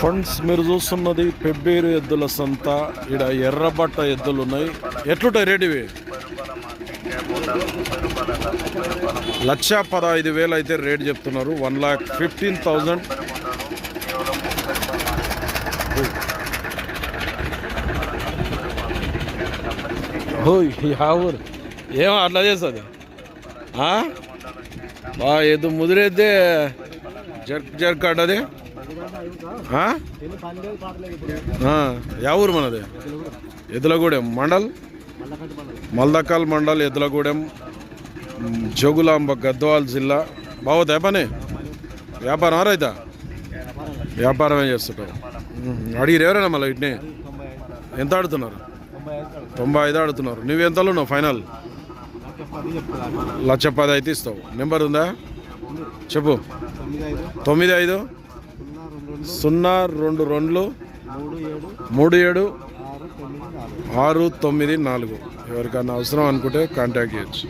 Funds మీరు చూస్తున్నది పెబ్బేరు ఎద్దుల సంత. ఇక్కడ ఎర్రబట్ట ఎద్దులు ఉన్నాయి ఎట్లుంటాయి రేటువి లక్ష పదహైదు వేలు అయితే రేట్ చెప్తున్నారు. One lakh fifteen thousand. ఓయ్ యా ఏమో అట్లా చేస్తుంది? బా ఎద్దు ముదిరేద్దే జర్క్ జర్క్ అడ్డది ఆ? యా ఊరు మనది? ఎద్దులగూడెం మండల్? మల్దకల్ మండల్ ఎద్దులగూడెం మ్, జోగులాంబ గద్వాల్ జిల్లా. బాగుతా పని వ్యాపారం రైతా? వ్యాపారమే చేస్తుంటారు. అడిగిరు ఎవరైనా మళ్ళీ వీటిని? ఎంత ఆడుతున్నారు? తొంభై ఐదు ఆడుతున్నారు. నువ్వు ఎంతలో ఉన్నావు ఫైనల్? లక్ష పది అయితే ఇస్తావు. నెంబర్ ఉందా? చెప్పు. తొమ్మిది ఐదు. సున్నా రెండు రెండు. మూడు ఏడు. ఆరు తొమ్మిది నాలుగు. ఎవరికన్నా అవసరం అనుకుంటే కాంటాక్ట్ చేయొచ్చు.